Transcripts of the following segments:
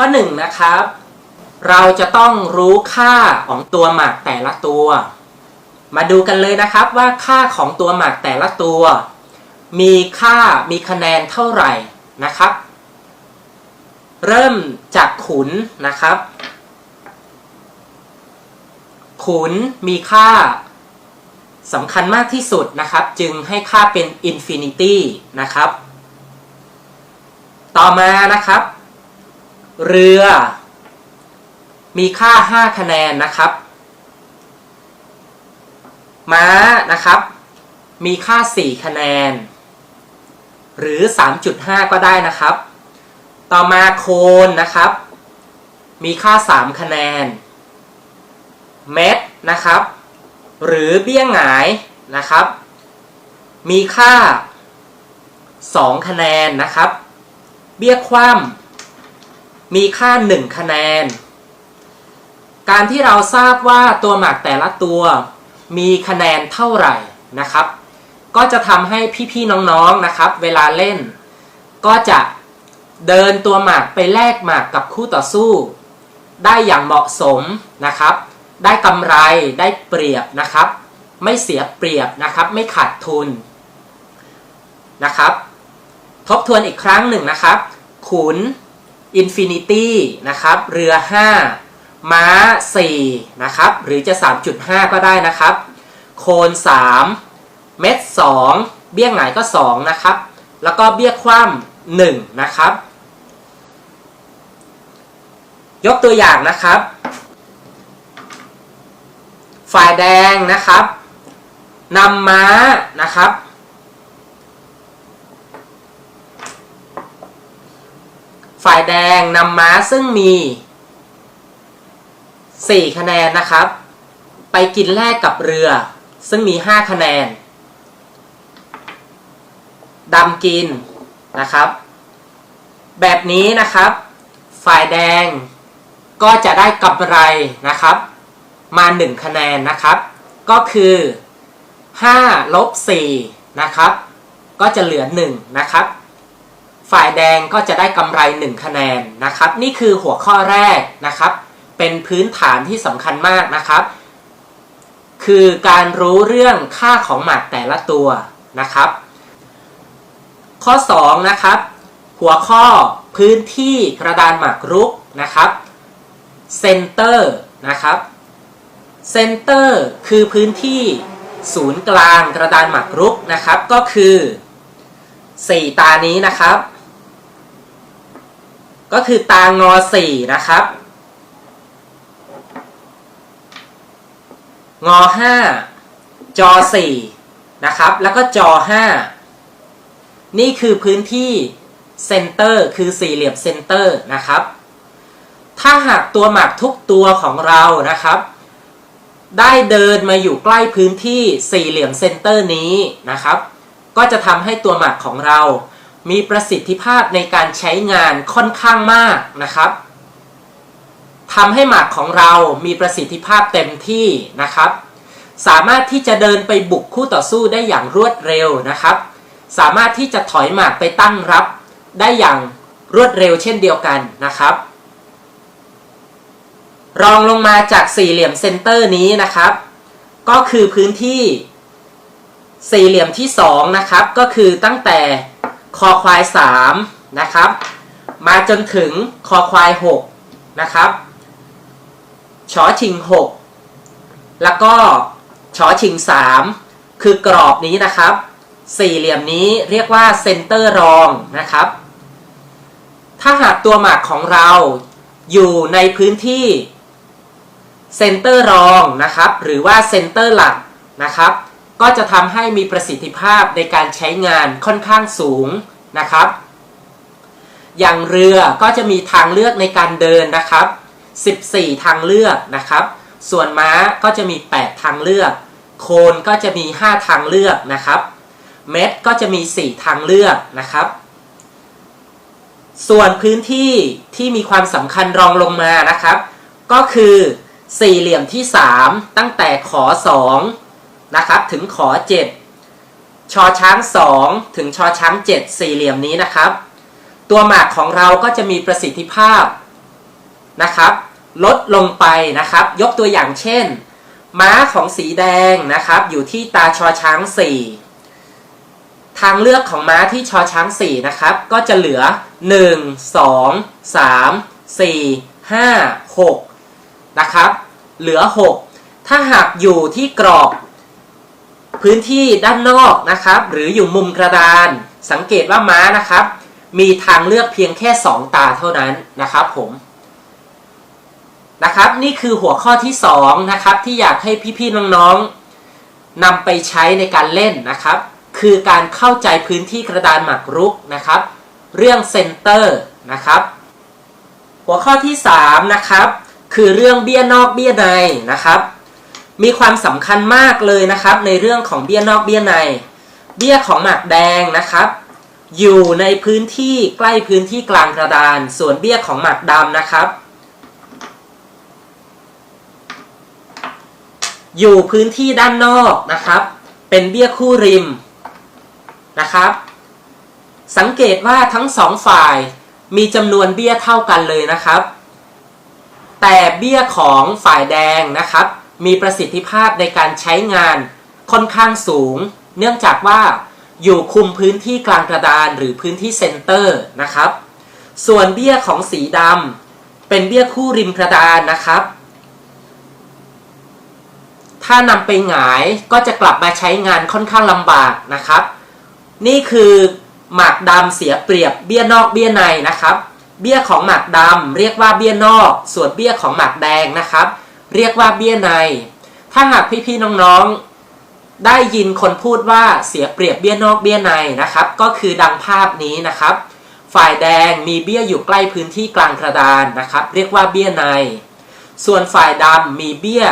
ข้อหนึ่งนะครับ เราจะต้องรู้ค่าของตัวหมากแต่ละตัว มาดูกันเลยนะครับว่าค่าของตัวหมากแต่ละตัว มีค่ามีคะแนนเท่าไหร่นะครับ เริ่มจากขุนนะครับ ขุนมีค่าสำคัญมากที่สุดนะครับ จึงให้ค่าเป็นอินฟินิตี้นะครับ ต่อมานะครับ เรือ มีค่า 5 คะแนนนะครับ ม้านะครับ มีค่า 4 คะแนน หรือ 3.5 ก็ได้นะครับ ต่อมาโคนนะครับ มีค่า 3 คะแนน เม็ดนะครับ หรือเบี้ยหงายนะครับ มีค่า 2 คะแนนนะครับ เบี้ยคว่ำ มีค่า 1 คะแนน การที่เราทราบว่าตัวหมากแต่ละตัวมีคะแนนเท่าไหร่นะครับ ก็จะทำให้พี่ๆน้องๆนะครับ เวลาเล่น ก็จะเดินตัวหมากไปแลกหมากกับคู่ต่อสู้ ได้อย่างเหมาะสมนะครับ ได้กำไรได้เปรียบนะครับ ไม่เสียเปรียบนะครับ ไม่ขาดทุนนะครับ ทบทวนอีกครั้งหนึ่งนะครับ ขุน อินฟินิตี้นะครับเรือ 5 ม้า 4 นะครับ หรือจะ 3.5 ก็ได้นะครับ โคน 3 เม็ด 2 เบี้ยหงายก็ 2 นะครับ แล้วก็เบี้ยคว่ำ1นะครับ ยกตัวอย่างนะครับ ฝ่ายแดงนะครับนำม้านะครับ ฝ่ายแดงนำม้าซึ่งมี 4 คะแนนนะครับ ไปกินแลกกับเรือ ซึ่งมี 5 คะแนนดำกินนะครับ แบบนี้นะครับ ฝ่ายแดงก็จะได้กำไรนะครับ มา 1 คะแนนนะครับ ก็คือ5ลบ4นะครับ ก็จะเหลือ 1 นะครับ ฝ่ายแดงก็จะได้กำไร 1 คะแนนนะครับ นี่คือหัวข้อแรกนะครับ เป็นพื้นฐานที่สำคัญมากนะครับ คือการรู้เรื่องค่าของหมากแต่ละตัวนะครับ ข้อ 2 นะครับ หัวข้อพื้นที่กระดานหมากรุกนะครับเซนเตอร์นะครับเซนเตอร์คือพื้นที่ศูนย์กลางกระดานหมากรุกนะครับ ก็คือ 4 ตานี้นะครับ ก็คือตางอ4นะครับ งอ5จอ4นะครับ แล้วก็จอ5นี่คือพื้นที่เซนเตอร์คือสี่เหลี่ยมเซนเตอร์นะครับ ถ้าหากตัวหมากทุกตัวของเรานะครับ ได้เดินมาอยู่ใกล้พื้นที่สี่เหลี่ยมเซนเตอร์นี้นะครับ ก็จะทำให้ตัวหมากของเรา มีประสิทธิภาพในการใช้งานค่อนข้างมากนะครับทำให้หมากของเรามีประสิทธิภาพเต็มที่นะครับ สามารถที่จะเดินไปบุกคู่ต่อสู้ได้อย่างรวดเร็วนะครับ สามารถที่จะถอยหมากไปตั้งรับ ได้อย่างรวดเร็วเช่นเดียวกันนะครับ รองลงมาจากสี่เหลี่ยมเซนเตอร์นี้นะครับ ก็คือพื้นที่สี่เหลี่ยมที่2นะครับก็คือตั้งแต่ คอควาย3นะครับมาจนถึงคอควาย6นะครับชอชิง 6 แล้วก็ชอชิง 3 คือกรอบนี้นะครับ สี่เหลี่ยมนี้เรียกว่าเซนเตอร์รองนะครับ ถ้าหากตัวหมากของเราอยู่ในพื้นที่เซนเตอร์รองนะครับ หรือว่าเซนเตอร์หลักนะครับ ก็จะทำให้มีประสิทธิภาพในการใช้งานค่อนข้างสูงนะครับ อย่างเรือก็จะมีทางเลือกในการเดินนะครับ 14 ทางเลือกนะครับ ส่วนม้าก็จะมี 8 ทางเลือก โคนก็จะมี 5 ทางเลือกนะครับ เม็ดก็จะมี 4 ทางเลือกนะครับ ส่วนพื้นที่ที่มีความสำคัญรองลงมานะครับ ก็คือสี่เหลี่ยมที่ 3 ตั้งแต่ขอ 2 นะครับถึงขอ 7 ชอช้าง 2 ถึงชอช้าง 7 สี่เหลี่ยมนี้นะครับ ตัวหมากของเราก็จะมีประสิทธิภาพนะครับ ลดลงไปนะครับ ยกตัวอย่างเช่น ม้าของสีแดงนะครับ อยู่ที่ตาชอช้าง 4 ทางเลือกของม้าที่ชอช้าง 4 นะครับ ก็จะเหลือ 1 2 3 4 5 6 นะครับ เหลือ 6 ถ้าหากอยู่ที่กรอบ พื้นที่ด้านนอกนะครับ หรืออยู่มุมกระดาน สังเกตว่าม้านะครับ มีทางเลือกเพียงแค่ 2 ตาเท่านั้นนะครับผมนะครับนี่คือหัวข้อที่2นะครับที่อยากให้พี่ๆน้องๆนำไปใช้ในการเล่นนะครับ คือการเข้าใจพื้นที่กระดานหมากรุกนะครับ เรื่องเซนเตอร์นะครับหัวข้อที่3นะครับคือเรื่องเบี้ยนอกเบี้ยในนะครับ มีความสำคัญมากเลยนะครับ ในเรื่องของเบี้ยนอกเบี้ยใน เบี้ยของหมากแดงนะครับ อยู่ในพื้นที่ใกล้พื้นที่กลางกระดาน ส่วนเบี้ยของหมากดำนะครับ อยู่พื้นที่ด้านนอกนะครับ เป็นเบี้ยคู่ริมนะครับ สังเกตว่าทั้งสองฝ่ายมีจำนวนเบี้ยเท่ากันเลยนะครับ แต่เบี้ยของฝ่ายแดงนะครับ มีประสิทธิภาพในการใช้งานค่อนข้างสูง เนื่องจากว่าอยู่คุมพื้นที่กลางกระดานหรือพื้นที่เซนเตอร์นะครับ ส่วนเบี้ยของสีดำเป็นเบี้ยคู่ริมกระดานนะครับ ถ้านำไปหงายก็จะกลับมาใช้งานค่อนข้างลำบากนะครับ นี่คือหมากดำเสียเปรียบเบี้ยนอกเบี้ยในนะครับ เบี้ยของหมากดำเรียกว่าเบี้ยนอก ส่วนเบี้ยของหมากแดงนะครับ เรียกว่าเบี้ยใน ถ้าหากพี่ๆน้องๆ ได้ยินคนพูดว่าเสียเปรียบเบี้ยนอกเบี้ยในนะครับ ก็คือดังภาพนี้นะครับ ฝ่ายแดงมีเบี้ยอยู่ใกล้พื้นที่กลางกระดานนะครับ เรียกว่าเบี้ยใน ส่วนฝ่ายดำมีเบี้ย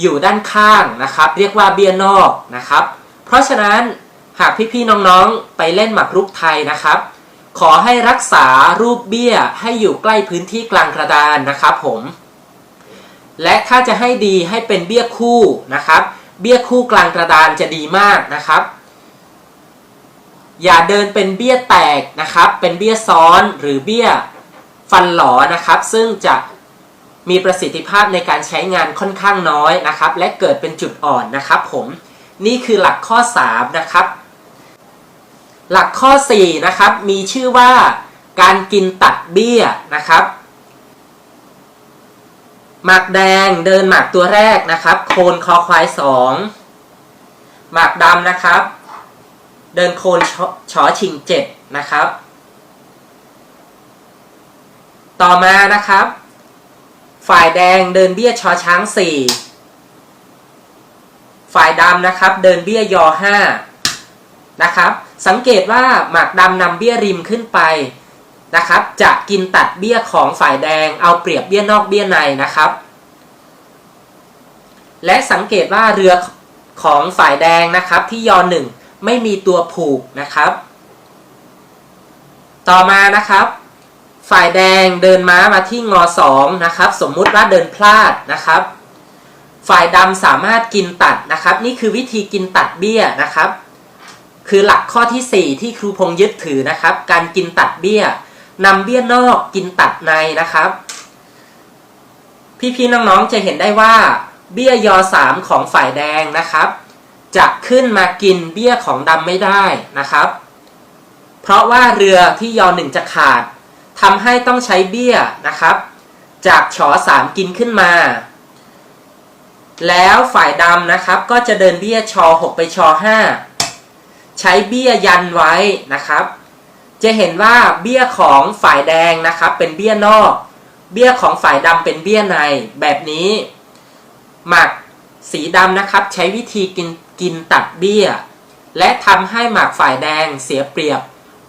อยู่ด้านข้างนะครับ เรียกว่าเบี้ยนอกนะครับ เพราะฉะนั้นหากพี่ๆน้องๆ ไปเล่นหมากรุกไทยนะครับ ขอให้รักษารูปเบี้ยให้อยู่ใกล้พื้นที่กลางกระดานนะครับผม และถ้าจะให้ดีให้เป็นเบี้ยคู่นะครับ เบี้ยคู่กลางกระดานจะดีมากนะครับ อย่าเดินเป็นเบี้ยแตกนะครับ เป็นเบี้ยซ้อนหรือเบี้ยฟันหลอนะครับ ซึ่งจะมีประสิทธิภาพในการใช้งานค่อนข้างน้อยนะครับ และเกิดเป็นจุดอ่อนนะครับผมนี่คือหลักข้อ 3 นะครับ หลักข้อ 4 นะครับ มีชื่อว่าการกินตัดเบี้ยนะครับ หมากแดงเดินหมากตัวแรกนะครับ โคนคอควายสองหมากดำนะครับ เดินโคนชชอชิงเจ็ดนะครับ ต่อมานะครับ ฝ่ายแดงเดินเบี้ยชอช้างสี่ฝ่ายดำนะครับ เดินเบี้ยยอห้านะครับ สังเกตว่าหมากดำนำเบี้ยริมขึ้นไป นะครับจะกินตัดเบี้ยของฝ่ายแดงเอาเปรียบเบี้ยนอกเบี้ยในนะครับ และสังเกตว่าเรือของฝ่ายแดงนะครับที่ยอหนึ่งไม่มีตัวผูกนะครับ ต่อมานะครับ ฝ่ายแดงเดินม้ามาที่งอสองนะครับสมมุติว่าเดินพลาดนะครับ ฝ่ายดำสามารถกินตัดนะครับ นี่คือวิธีกินตัดเบี้ยนะครับ คือหลักข้อที่ 4 ที่ครูพงยึดถือนะครับ การกินตัดเบี้ย นำเบี้ยนอกกินตัดในนะครับ พี่ๆน้องๆจะเห็นได้ว่า เบี้ยยอสามของฝ่ายแดงนะครับ จะขึ้นมากินเบี้ยของดำไม่ได้นะครับ เพราะว่าเรือที่ยอหนึ่งจะขาดทำให้ต้องใช้เบี้ยนะครับ จากชอสามกินขึ้นมาแล้วฝ่ายดำนะครับก็จะเดินเบี้ยชอหกไปชอห้าใช้เบี้ยยันไว้นะครับ จะเห็นว่าเบี้ยของฝ่ายแดงนะครับเป็นเบี้ยนอก เบี้ยของฝ่ายดำเป็นเบี้ยในแบบนี้ หมักสีดำนะครับ ใช้วิธีกินกินตัดเบี้ย และทำให้หมากฝ่ายแดงเสียเปรียบ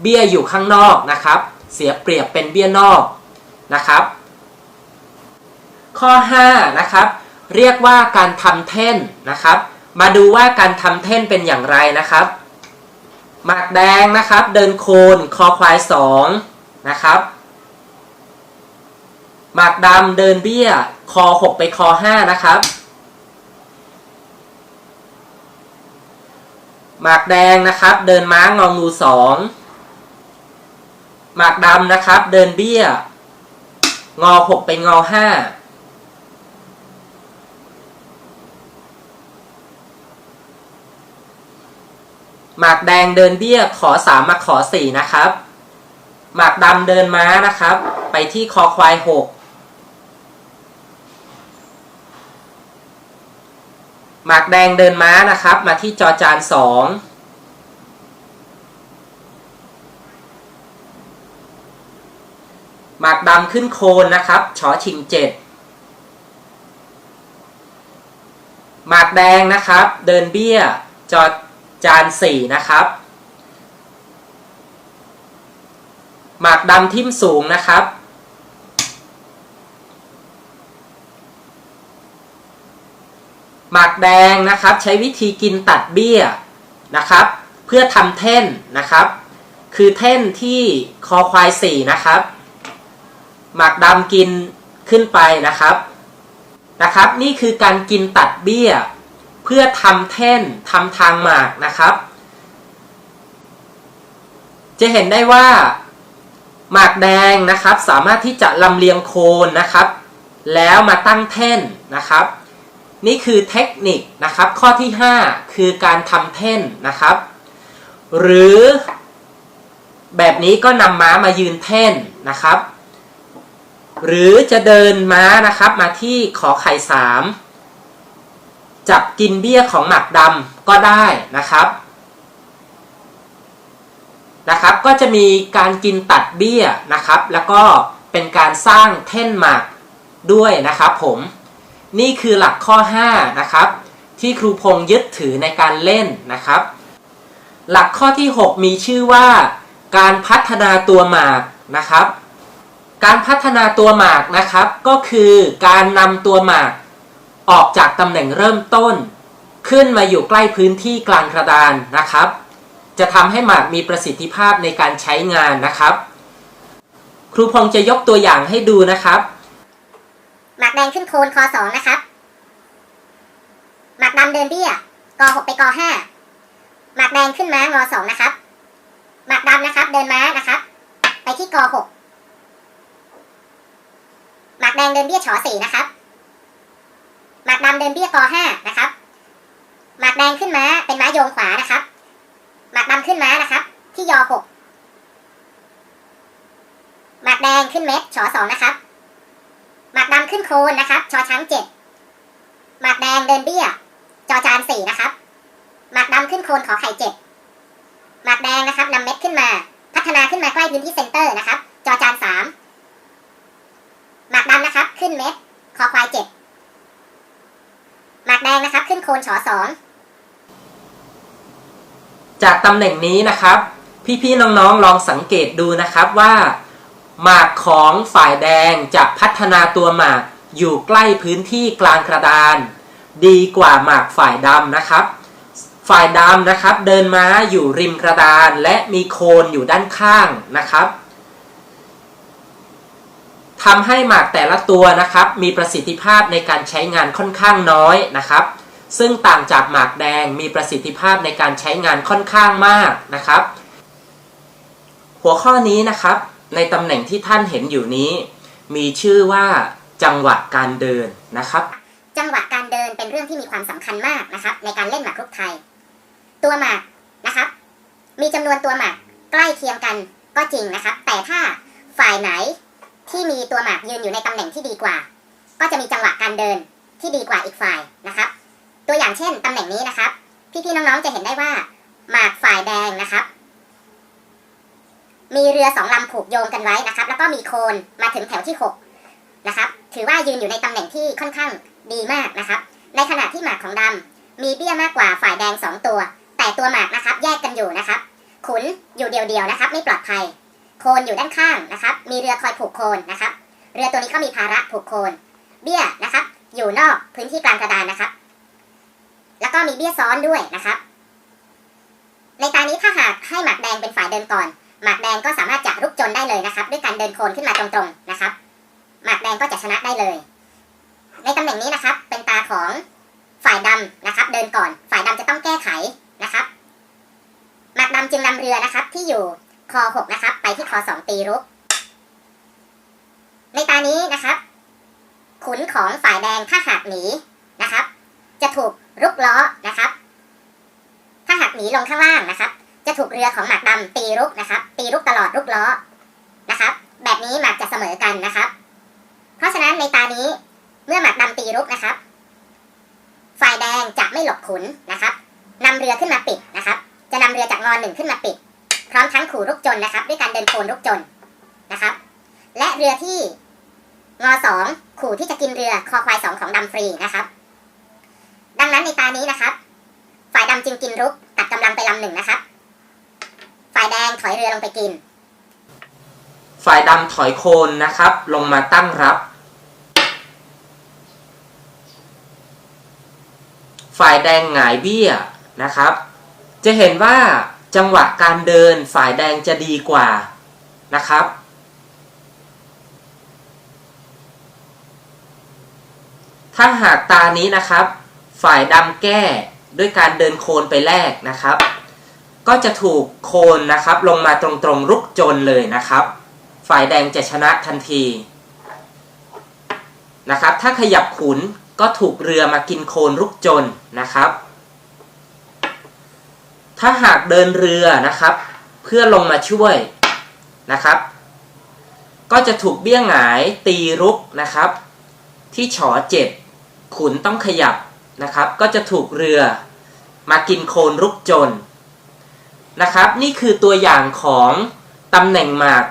เบี้ยอยู่ข้างนอกนะครับ เสียเปรียบเป็นเบี้ยนอกนะครับ ข้อ5นะครับเรียกว่าการทำแท่นนะครับ มาดูว่าการทำแท่นเป็นอย่างไรนะครับ หมากแดงนะครับ เดินโคนคอควายสองนะครับหมากดำเดินเบี้ย คอหกไปคอห้านะครับหมากแดงนะครับ เดินม้างองูสองหมากดำนะครับ เดินเบี้ย งอหกไปงอห้า หมากแดงเดินเบี้ยขอสามมาขอสี่นะครับ หมากดำเดินม้านะครับ ไปที่คอควายหกหมากแดงเดินม้านะครับ มาที่จอจานสองหมากดำขึ้นโคนนะครับชอชิงเจ็ดหมากแดงนะครับ เดินเบี้ยจอ จานสี่นะครับ หมากดำทิ่มสูงนะครับ หมากแดงนะครับใช้วิธีกินตัดเบี้ยนะครับ เพื่อทำเท่นนะครับ คือเท่นที่คอควายสี่นะครับ หมากดำกินขึ้นไปนะครับนะครับ นี่คือการกินตัดเบี้ย พื่อทำเท่นทำทางหมากนะครับ จะเห็นได้ว่าหมากแดงนะครับ สามารถที่จะลำเลียงโคนนะครับ แล้วมาตั้งแท่นนะครับ นี่คือเทคนิคนะครับ ข้อที่ 5 คือการทำแท่นนะครับ หรือแบบนี้ก็นำม้ามายืนแท่นนะครับ หรือจะเดินม้านะครับมาที่ขอไข่สาม จับกินเบี้ยของหมากดำก็ได้นะครับนะครับ ก็จะมีการกินตัดเบี้ยนะครับ แล้วก็เป็นการสร้างแท่นหมากด้วยนะครับผมนี่คือหลักข้อ 5 นะครับ ที่ครูพงยึดถือในการเล่นนะครับ หลักข้อที่ 6 มีชื่อว่า การพัฒนาตัวหมากนะครับ การพัฒนาตัวหมากนะครับ ก็คือการนำตัวหมาก ออกจากตำแหน่งเริ่มต้น ขึ้นมาอยู่ใกล้พื้นที่กลางกระดานนะครับ จะทำให้หมากมีประสิทธิภาพในการใช้งานนะครับ ครูพงษ์จะยกตัวอย่างให้ดูนะครับ หมากแดงขึ้นโคนคอสองนะครับ หมากดำเดินเบี้ยกอหกไปกอห้าหมากแดงขึ้นม้างอสองนะครับ หมากดำนะครับ เดินม้านะครับ ไปที่กอหกหมากแดงเดินเบี้ยฉอสี่นะครับ หมากดำเดินเบี้ยกอห้านะครับ หมากแดงขึ้นม้าเป็นม้าโยงขวานะครับ หมากดำขึ้นม้านะครับ ที่ยอหกหมากแดงขึ้นเม็ดฉอสองนะครับ หมากดำขึ้นโคนนะครับชอช้างเจ็ดหมากแดงเดินเบี้ย จอจานสี่นะครับ หมากดำขึ้นโคนขอไข่เจ็ดหมากแดงนะครับนำเม็ดขึ้นมา พัฒนาขึ้นมาใกล้พื้นที่เซนเตอร์นะครับ จอจานสามหมากดำนะครับ ขึ้นเม็ดคอควายเจ็ด หมากแดงนะครับ ขึ้นโคนชอสองจากตำแหน่งนี้นะครับ พี่ๆน้องๆลองสังเกตดูนะครับว่าหมากของฝ่ายแดงจะพัฒนาตัวหมากอยู่ใกล้พื้นที่กลางกระดาน ดีกว่าหมากฝ่ายดำนะครับ ฝ่ายดำนะครับ เดินม้าอยู่ริมกระดานและมีโคนอยู่ด้านข้างนะครับ ทำให้หมากแต่ละตัวนะครับ มีประสิทธิภาพในการใช้งานค่อนข้างน้อยนะครับ ซึ่งต่างจากหมากแดงมีประสิทธิภาพในการใช้งานค่อนข้างมากนะครับ หัวข้อนี้นะครับ ในตำแหน่งที่ท่านเห็นอยู่นี้ มีชื่อว่าจังหวะการเดินนะครับ จังหวะการเดินเป็นเรื่องที่มีความสำคัญมากนะครับ ในการเล่นหมากรุกไทย ตัวหมากนะครับ มีจำนวนตัวหมากใกล้เคียงกันก็จริงนะครับ แต่ถ้าฝ่ายไหน ที่มีตัวหมากยืนอยู่ในตำแหน่งที่ดีกว่า ก็จะมีจังหวะการเดินที่ดีกว่าอีกฝ่ายนะครับ ตัวอย่างเช่นตำแหน่งนี้นะครับ พี่ๆน้องๆจะเห็นได้ว่า หมากฝ่ายแดงนะครับ มีเรือสองลำผูกโยงกันไว้นะครับ แล้วก็มีโคนมาถึงแถวที่หกนะครับ ถือว่ายืนอยู่ในตำแหน่งที่ค่อนข้างดีมากนะครับ ในขณะที่หมากของดำมีเบี้ยมากกว่าฝ่ายแดงสองตัว แต่ตัวหมากนะครับ แยกกันอยู่นะครับ ขุนอยู่เดียวๆนะครับ ไม่ปลอดภัย โคนอยู่ด้านข้างนะครับ มีเรือคอยผูกโคนนะครับ เรือตัวนี้ก็มีภาระผูกโคน เบี้ยนะครับ อยู่นอกพื้นที่กลางกระดานนะครับ แล้วก็มีเบี้ยซ้อนด้วยนะครับ ในตานี้ถ้าหากให้หมากแดงเป็นฝ่ายเดินก่อน หมากแดงก็สามารถจะรุกจนได้เลยนะครับ ด้วยการเดินโคนขึ้นมาตรงๆนะครับ หมากแดงก็จะชนะได้เลย ในตำแหน่งนี้นะครับ เป็นตาของฝ่ายดำนะครับ เดินก่อน ฝ่ายดำจะต้องแก้ไขนะครับ หมากดำจึงนำเรือนะครับที่อยู่ คอหกนะครับ ไปที่คอสองตีรุก ในตานี้นะครับ ขุนของฝ่ายแดงถ้าหากหนีนะครับ จะถูกรุกล้อนะครับ ถ้าหากหนีลงข้างล่างนะครับ จะถูกเรือของหมากดำตีรุกนะครับ ตีรุกตลอดรุกล้อนะครับ แบบนี้หมากจะเสมอกันนะครับ เพราะฉะนั้นในตานี้เมื่อหมากดำตีรุกนะครับ ฝ่ายแดงจะไม่หลบขุนนะครับนำเรือขึ้นมาปิดนะครับ จะนำเรือจากงอนหนึ่งขึ้นมาปิด พร้อมทั้งขู่รุกจนนะครับ ด้วยการเดินโคนรุกจนนะครับ และเรือที่งอสองขู่ที่จะกินเรือคอควายสองของดำฟรีนะครับ ดังนั้นในตานี้นะครับ ฝ่ายดำจึงกินรุกตัดกำลังไปลำหนึ่งนะครับ ฝ่ายแดงถอยเรือลงไปกิน ฝ่ายดำถอยโคนนะครับ ลงมาตั้งรับ ฝ่ายแดงหงายเบี้ยนะครับ จะเห็นว่า จังหวะการเดินฝ่ายแดงจะดีกว่านะครับ ถ้าหากตานี้นะครับ ฝ่ายดำแก้ด้วยการเดินโคนไปแรกนะครับ ก็จะถูกโคนนะครับลงมาตรงๆรุกจนเลยนะครับ ฝ่ายแดงจะชนะทันทีนะครับ ถ้าขยับขุนก็ถูกเรือมากินโคนรุกจนนะครับ ถ้าหากเดินเรือนะครับ เพื่อลงมาช่วยนะครับ ก็จะถูกเบี้ยงหงายตีรุกนะครับ ที่ฉอเจ็ดขุนต้องขยับนะครับ ก็จะถูกเรือมากินโคนรุกจนนะครับ นี่คือตัวอย่างของตำแหน่งหมาก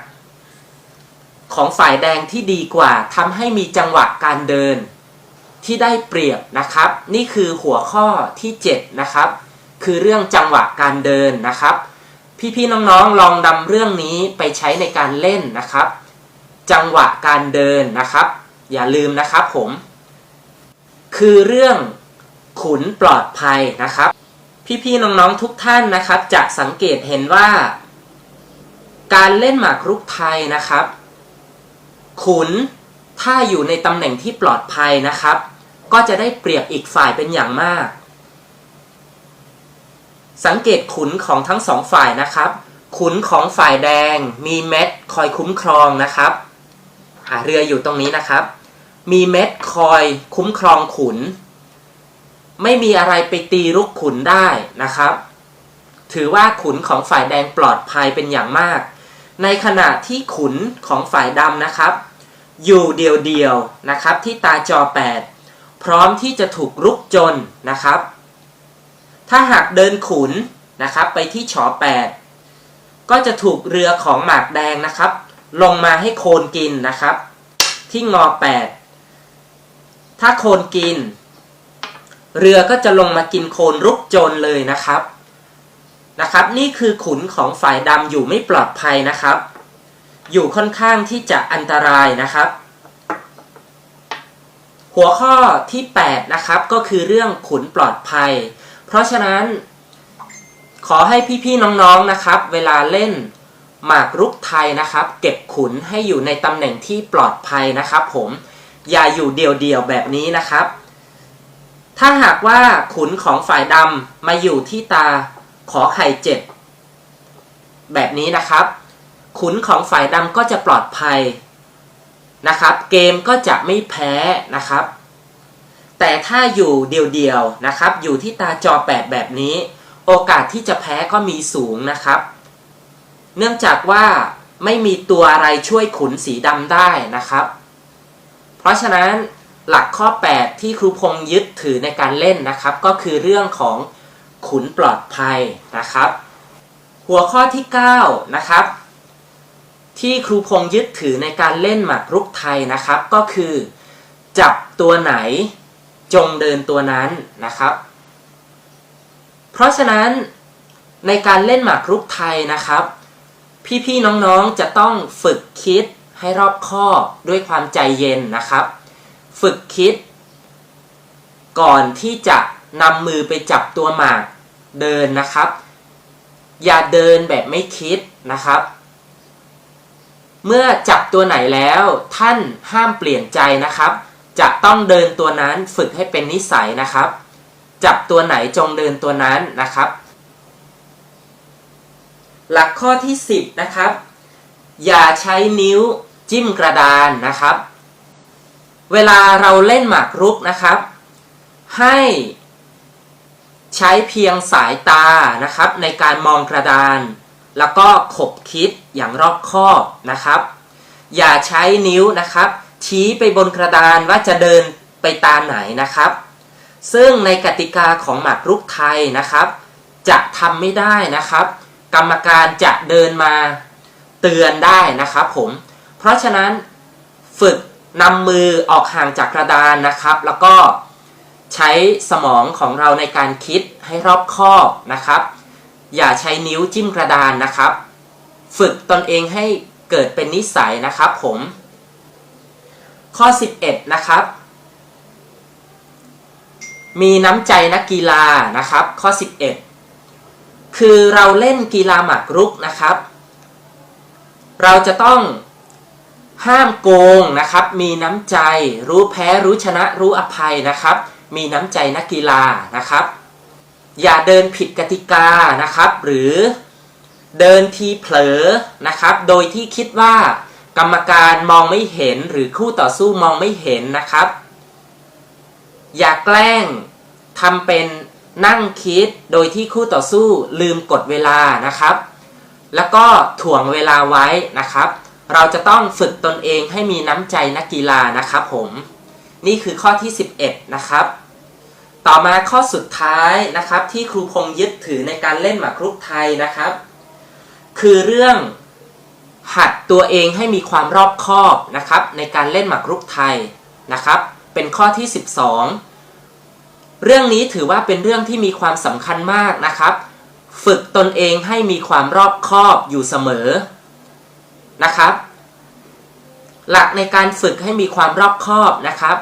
ของฝ่ายแดงที่ดีกว่าทำให้มีจังหวะการเดินที่ได้เปรียบนะครับ นี่คือหัวข้อที่ 7 นะครับ คือเรื่องจังหวะการเดินนะครับ พี่ๆน้องๆลองนำเรื่องนี้ไปใช้ในการเล่นนะครับ จังหวะการเดินนะครับ อย่าลืมนะครับผม คือเรื่องขุนปลอดภัยนะครับ พี่ๆน้องๆทุกท่านนะครับ จะสังเกตเห็นว่า การเล่นหมากรุกไทยนะครับ ขุนถ้าอยู่ในตำแหน่งที่ปลอดภัยนะครับ ก็จะได้เปรียบอีกฝ่ายเป็นอย่างมาก สังเกตขุนของทั้งสองฝ่ายนะครับ ขุนของฝ่ายแดงมีเม็ดคอยคุ้มครองนะครับเรืออยู่ตรงนี้นะครับ มีเม็ดคอยคุ้มครองขุน ไม่มีอะไรไปตีรุกขุนได้นะครับ ถือว่าขุนของฝ่ายแดงปลอดภัยเป็นอย่างมาก ในขณะที่ขุนของฝ่ายดำนะครับ อยู่เดียวๆนะครับที่ตาจอ 8 พร้อมที่จะถูกรุกจนนะครับ ถ้าหากเดินขุนนะครับไปที่ฉอ8ก็จะถูกเรือของหมากแดงนะครับ ลงมาให้โคนกินนะครับ ที่งอ8ถ้าโคนกิน เรือก็จะลงมากินโคนรุกโจนเลยนะครับนะครับ นี่คือขุนของฝ่ายดำอยู่ไม่ปลอดภัยนะครับ อยู่ค่อนข้างที่จะอันตรายนะครับ หัวข้อที่ 8 นะครับก็คือเรื่องขุนปลอดภัย เพราะฉะนั้น ขอให้พี่ๆน้องๆนะครับ เวลาเล่นหมากรุกไทยนะครับ เก็บขุนให้อยู่ในตำแหน่งที่ปลอดภัยนะครับ ผมอย่าอยู่เดี่ยวๆแบบนี้นะครับ ถ้าหากว่าขุนของฝ่ายดำมาอยู่ที่ตาขอไข่เจ็ดแบบนี้นะครับ ขุนของฝ่ายดำก็จะปลอดภัยนะครับ เกมก็จะไม่แพ้นะครับ แต่ถ้าอยู่เดียวๆนะครับ อยู่ที่ตาจอ 8 แบบนี้ โอกาสที่จะแพ้ก็มีสูงนะครับ เนื่องจากว่าไม่มีตัวอะไรช่วยขุนสีดำได้นะครับ เพราะฉะนั้นหลักข้อ 8 ที่ครูพงยึดถือในการเล่นนะครับ ก็คือเรื่องของขุนปลอดภัยนะครับ หัวข้อที่ 9 นะครับ ที่ครูพงยึดถือในการเล่นหมากรุกไทยนะครับ ก็คือ จับตัวไหน จงเดินตัวนั้นนะครับ เพราะฉะนั้นในการเล่นหมากรุกไทยนะครับ พี่ๆน้องๆจะต้องฝึกคิดให้รอบคอบด้วยความใจเย็นนะครับ ฝึกคิด ก่อนที่จะนำมือไปจับตัวหมากเดินนะครับ อย่าเดินแบบไม่คิดนะครับ เมื่อจับตัวไหนแล้วท่านห้ามเปลี่ยนใจนะครับ จะต้องเดินตัวนั้นฝึกให้เป็นนิสัยนะครับ จับตัวไหนจงเดินตัวนั้นนะครับ หลักข้อที่ 10 นะครับ อย่าใช้นิ้วจิ้มกระดานนะครับ เวลาเราเล่นหมากรุกนะครับ ให้ใช้เพียงสายตานะครับ ในการมองกระดาน แล้วก็ขบคิดอย่างรอบคอบนะครับ อย่าใช้นิ้วนะครับ ชี้ไปบนกระดานว่าจะเดินไปตามไหนนะครับ ซึ่งในกติกาของหมากรุกไทยนะครับ จะทำไม่ได้นะครับ กรรมการจะเดินมาเตือนได้นะครับผม เพราะฉะนั้นฝึกนำมือออกห่างจากกระดานนะครับ แล้วก็ใช้สมองของเราในการคิดให้รอบคอบนะครับ อย่าใช้นิ้วจิ้มกระดานนะครับ ฝึกตนเองให้เกิดเป็นนิสัยนะครับผม ข้อ 11 นะครับ มีน้ำใจนักกีฬานะครับ ข้อ 11 คือเราเล่นกีฬาหมากรุกนะครับ เราจะต้องห้ามโกงนะครับ มีน้ำใจ รู้แพ้รู้ชนะรู้อภัยนะครับ มีน้ำใจนักกีฬานะครับ อย่าเดินผิดกติกานะครับ หรือเดินทีเผลอนะครับ โดยที่คิดว่า กรรมการมองไม่เห็นหรือคู่ต่อสู้มองไม่เห็นนะครับ อย่าแกล้งทำเป็นนั่งคิดโดยที่คู่ต่อสู้ลืมกดเวลานะครับ แล้วก็ถ่วงเวลาไว้นะครับ เราจะต้องฝึกตนเองให้มีน้ำใจนักกีฬานะครับผม นี่คือข้อที่ 11 นะครับ ต่อมาข้อสุดท้ายนะครับที่ครูพงยึดถือในการเล่นหมากรุกไทยนะครับ คือเรื่อง หัดตัวเองให้มีความรอบคอบนะครับในการเล่นหมากรุกไทยนะครับ เป็นข้อที่ 12 เรื่องนี้ถือว่าเป็นเรื่องที่มีความสำคัญมากนะครับ ฝึกตนเองให้มีความรอบคอบอยู่เสมอนะครับ หลักในการฝึกให้มีความรอบคอบนะครับ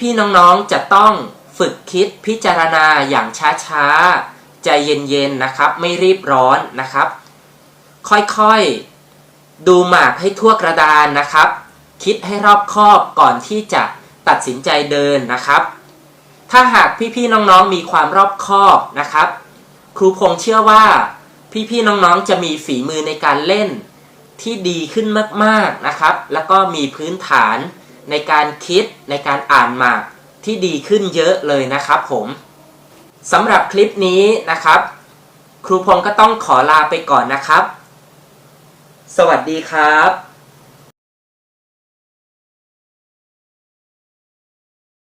พี่ๆน้องๆจะต้องฝึกคิดพิจารณาอย่างช้าๆ ใจเย็นๆนะครับ ไม่รีบร้อนนะครับ ค่อยๆ ดูหมากให้ทั่วกระดานนะครับ คิดให้รอบคอบก่อนที่จะตัดสินใจเดินนะครับ ถ้าหากพี่ๆน้องๆมีความรอบคอบนะครับ ครูพงษ์เชื่อว่า พี่ๆน้องๆจะมีฝีมือในการเล่นที่ดีขึ้นมากๆนะครับ แล้วก็มีพื้นฐานในการคิดในการอ่านหมากที่ดีขึ้นเยอะเลยนะครับผมสำหรับคลิปนี้นะครับ ครูพงษ์ก็ต้องขอลาไปก่อนนะครับ สวัสดีครับ